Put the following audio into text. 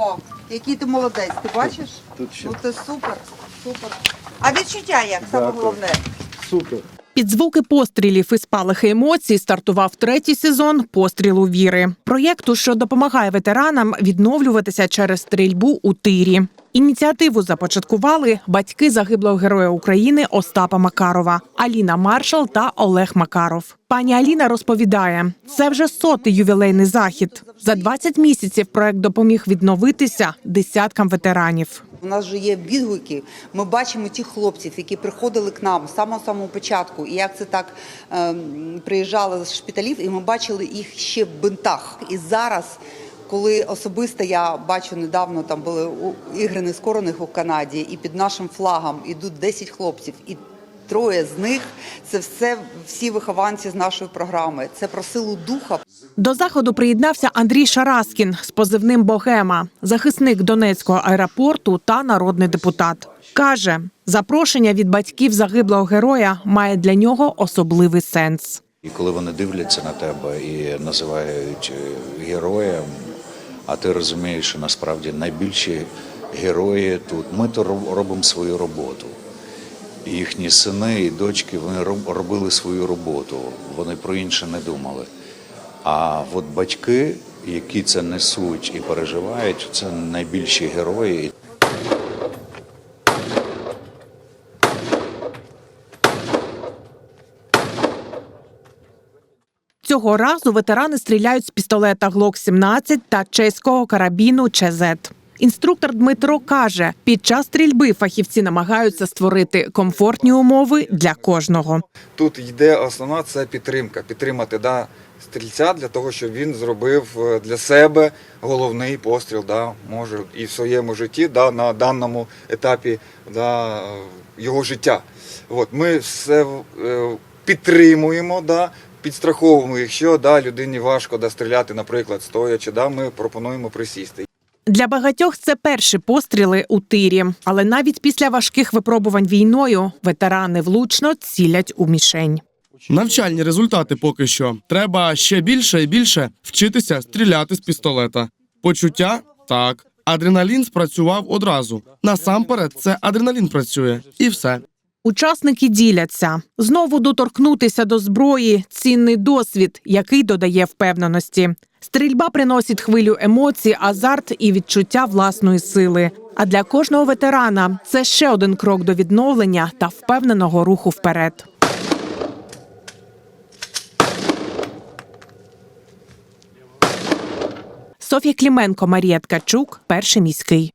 О, який ти молодець, ти бачиш? Тут ще Ну ти супер, супер. А відчуття як саме головне? супер. Під звуки пострілів і спалахи емоцій стартував третій сезон пострілу віри проєкту, що допомагає ветеранам відновлюватися через стрільбу у тирі. Ініціативу започаткували батьки загиблого героя України Остапа Макарова, Аліна Маршал та Олег Макаров. Пані Аліна розповідає, це вже сотий ювілейний захід. За 20 місяців проект допоміг відновитися десяткам ветеранів. У нас вже є відгуки. Ми бачимо тих хлопців, які приходили к нам з самого самого початку, і як це так ем, приїжджали з шпиталів, і ми бачили їх ще в бинтах. І зараз, коли особисто я бачу недавно там були у- ігри нескорених у Канаді, і під нашим флагом ідуть 10 хлопців, і троє з них це все всі вихованці з нашої програми. Це про силу духа, До заходу приєднався Андрій Шараскін з позивним Богема, захисник Донецького аеропорту та народний депутат. Каже, запрошення від батьків загиблого героя має для нього особливий сенс. І коли вони дивляться на тебе і називають е, героєм, а ти розумієш, що насправді найбільші герої тут. Ми то робимо свою роботу. Їхні сини і дочки вони роб- робили свою роботу. Вони про інше не думали. А от батьки, які це несуть і переживають, це найбільші герої. Цього разу ветерани стріляють з пістолета Глок 17 та чеського карабіну ЧЗ. Інструктор Дмитро каже, під час стрільби фахівці намагаються створити комфортні умови для кожного. Тут йде основна це підтримка. Підтримати да, стрільця для того, щоб він зробив е, для себе головний постріл, да, може і в своєму житті, да, на даному етапі да, е, його життя. От, ми все е, підтримуємо, да, підстраховуємо, якщо да, людині важко да, стріляти, наприклад, стоячи, да, ми пропонуємо присісти. Для багатьох це перші постріли у тирі, але навіть після важких випробувань війною ветерани влучно цілять у мішень. Навчальні результати поки що. Треба ще більше і більше вчитися стріляти з пістолета. Почуття так. Адреналін спрацював одразу. Насамперед, це адреналін працює, і все. Учасники діляться знову доторкнутися до зброї, цінний досвід, який додає впевненості. Стрільба приносить хвилю емоцій, азарт і відчуття власної сили. А для кожного ветерана це ще один крок до відновлення та впевненого руху вперед. Софія Кліменко, Марія Ткачук, перший міський.